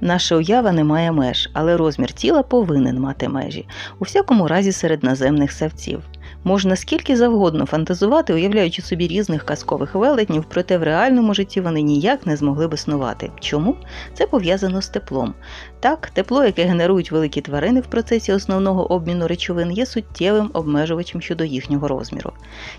Наша уява не має меж, але розмір тіла повинен мати межі, у всякому разі серед наземних савців. Можна скільки завгодно фантазувати, уявляючи собі різних казкових велетнів, проте в реальному житті вони ніяк не змогли б існувати. Чому? Це пов'язано з теплом. Так, тепло, яке генерують великі тварини в процесі основного обміну речовин, є суттєвим обмежувачем щодо їхнього розміру.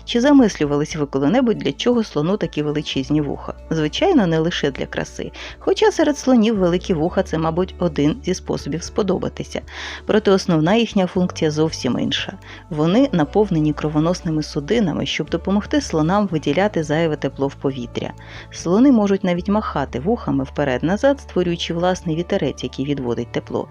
Чи замислювалися ви коли-небудь, для чого слону такі величезні вуха? Звичайно, не лише для краси. Хоча серед слонів великі вуха це, мабуть, один зі способів сподобатися. Проте основна їхня функція зовсім інша. Вони наповнені кровоносними судинами, щоб допомогти слонам виділяти зайве тепло в повітря. Слони можуть навіть махати вухами вперед-назад, створюючи власний вітерець, який відводить тепло.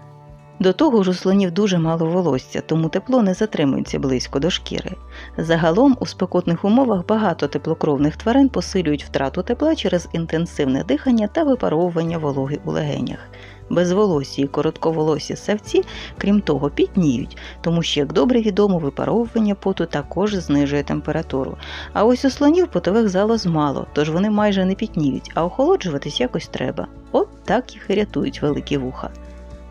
До того ж у слонів дуже мало волосся, тому тепло не затримується близько до шкіри. Загалом у спекотних умовах багато теплокровних тварин посилюють втрату тепла через інтенсивне дихання та випаровування вологи у легенях. Безволосі і коротковолосі савці, крім того, пітніють, тому що, як добре відомо, випаровування поту також знижує температуру. А ось у слонів потових залоз мало, тож вони майже не пітніють, а охолоджуватись якось треба. От так їх і рятують великі вуха.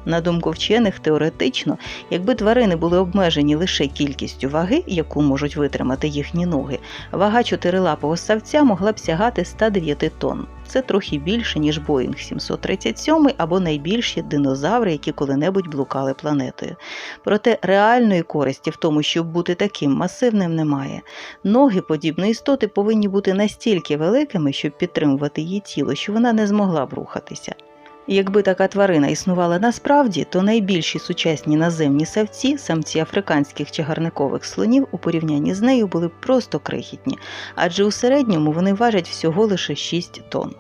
На думку вчених, теоретично, якби тварини були обмежені лише кількістю ваги, яку можуть витримати їхні ноги, вага чотирилапого ссавця могла б сягати 109 тонн. Це трохи більше, ніж Боїнг 737 або найбільші динозаври, які коли-небудь блукали планетою. Проте реальної користі в тому, щоб бути таким масивним, немає. Ноги подібної істоти повинні бути настільки великими, щоб підтримувати її тіло, що вона не змогла б рухатися. Якби така тварина існувала насправді, то найбільші сучасні наземні савці, самці африканських чагарникових слонів, у порівнянні з нею були б просто крихітні, адже у середньому вони важать всього лише 6 тонн.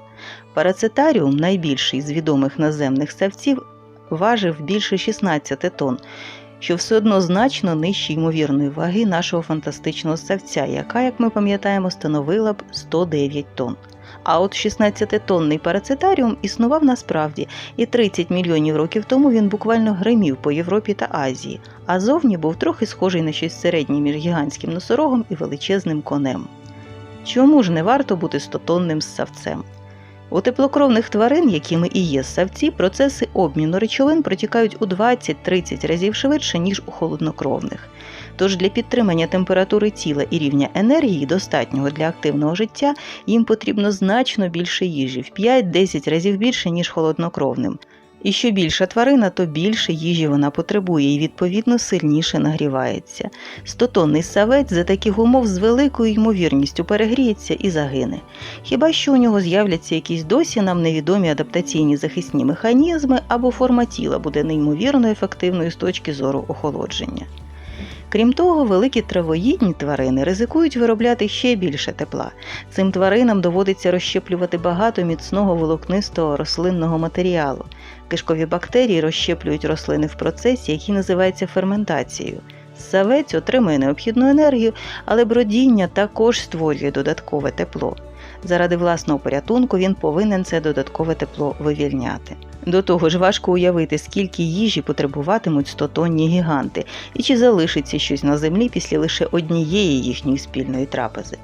Парацетаріум, найбільший з відомих наземних савців, важив більше 16 тонн, що все одно значно нижче ймовірної ваги нашого фантастичного савця, яка, як ми пам'ятаємо, становила б 109 тонн. А от 16-тонний парацетаріум існував насправді, і 30 мільйонів років тому він буквально гримів по Європі та Азії, а зовні був трохи схожий на щось середнє між гігантським носорогом і величезним конем. Чому ж не варто бути стотонним ссавцем? У теплокровних тварин, якими і є ссавці, процеси обміну речовин протікають у 20-30 разів швидше, ніж у холоднокровних. Тож для підтримання температури тіла і рівня енергії, достатнього для активного життя, їм потрібно значно більше їжі, в 5-10 разів більше, ніж холоднокровним. І що більша тварина, то більше їжі вона потребує і відповідно сильніше нагрівається. Стотонний савець за таких умов з великою ймовірністю перегріється і загине. Хіба що у нього з'являться якісь досі нам невідомі адаптаційні захисні механізми або форма тіла буде неймовірно ефективною з точки зору охолодження. Крім того, великі травоїдні тварини ризикують виробляти ще більше тепла. Цим тваринам доводиться розщеплювати багато міцного волокнистого рослинного матеріалу. Кишкові бактерії розщеплюють рослини в процесі, який називається ферментацією. Савець отримує необхідну енергію, але бродіння також створює додаткове тепло. Заради власного порятунку він повинен це додаткове тепло вивільняти. До того ж, важко уявити, скільки їжі потребуватимуть стотонні гіганти, і чи залишиться щось на землі після лише однієї їхньої спільної трапези.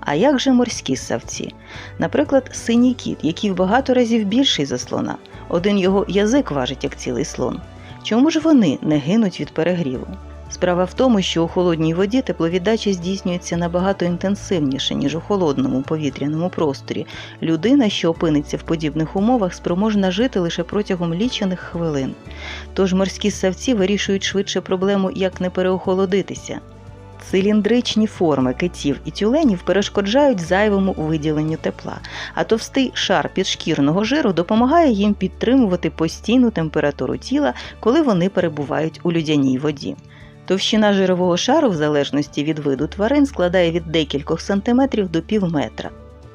А як же морські ссавці? Наприклад, синій кіт, який в багато разів більший за слона. Один його язик важить як цілий слон. Чому ж вони не гинуть від перегріву? Справа в тому, що у холодній воді тепловіддача здійснюється набагато інтенсивніше, ніж у холодному повітряному просторі. Людина, що опиниться в подібних умовах, спроможна жити лише протягом лічених хвилин. Тож морські ссавці вирішують швидше проблему, як не переохолодитися. Циліндричні форми китів і тюленів перешкоджають зайвому виділенню тепла, а товстий шар підшкірного жиру допомагає їм підтримувати постійну температуру тіла, коли вони перебувають у людяній воді. Товщина жирового шару, в залежності від виду тварин, складає від декількох сантиметрів до півметра.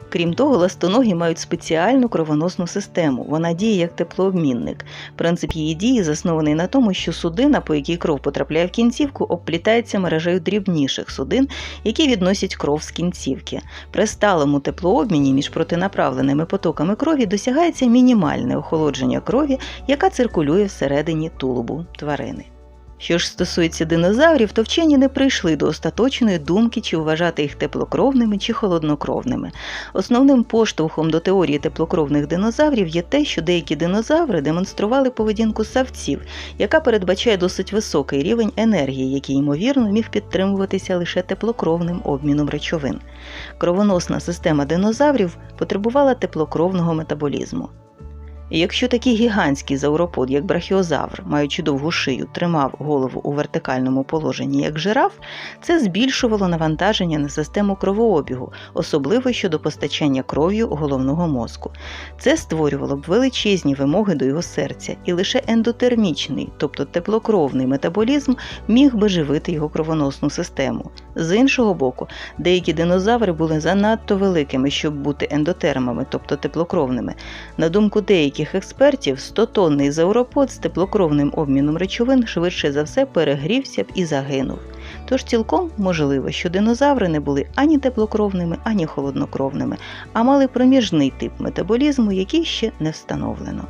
Крім того, ластоногі мають спеціальну кровоносну систему. Вона діє як теплообмінник. Принцип її дії заснований на тому, що судина, по якій кров потрапляє в кінцівку, обплітається мережею дрібніших судин, які відносять кров з кінцівки. При сталому теплообміні між протинаправленими потоками крові досягається мінімальне охолодження крові, яка циркулює всередині тулубу тварини. Що ж стосується динозаврів, то вчені не прийшли до остаточної думки, чи вважати їх теплокровними чи холоднокровними. Основним поштовхом до теорії теплокровних динозаврів є те, що деякі динозаври демонстрували поведінку савців, яка передбачає досить високий рівень енергії, який, ймовірно, міг підтримуватися лише теплокровним обміном речовин. Кровоносна система динозаврів потребувала теплокровного метаболізму. Якщо такий гігантський зауропод, як брахіозавр, маючи довгу шию, тримав голову у вертикальному положенні, як жираф, це збільшувало навантаження на систему кровообігу, особливо щодо постачання кров'ю головного мозку. Це створювало б величезні вимоги до його серця, і лише ендотермічний, тобто теплокровний метаболізм, міг би живити його кровоносну систему. З іншого боку, деякі динозаври були занадто великими, щоб бути ендотермами, тобто теплокровними. На думку деяких експертів, 100-тонний зауропод з теплокровним обміном речовин швидше за все перегрівся б і загинув. Тож цілком можливо, що динозаври не були ані теплокровними, ані холоднокровними, а мали проміжний тип метаболізму, який ще не встановлено.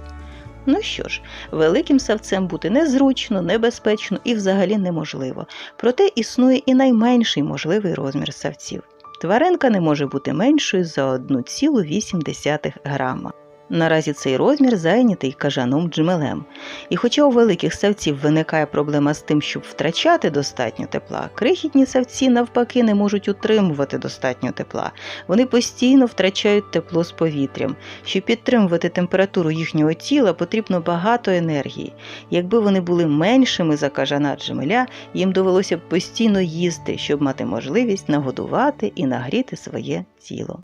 Ну що ж, великим савцем бути незручно, небезпечно і взагалі неможливо. Проте існує і найменший можливий розмір савців. Тваринка не може бути меншою за 1,8 грама. Наразі цей розмір зайнятий кажаном джмелем. І хоча у великих савців виникає проблема з тим, щоб втрачати достатньо тепла, крихітні савці навпаки не можуть утримувати достатньо тепла. Вони постійно втрачають тепло з повітрям. Щоб підтримувати температуру їхнього тіла, потрібно багато енергії. Якби вони були меншими за кажана джмеля, їм довелося б постійно їсти, щоб мати можливість нагодувати і нагріти своє тіло.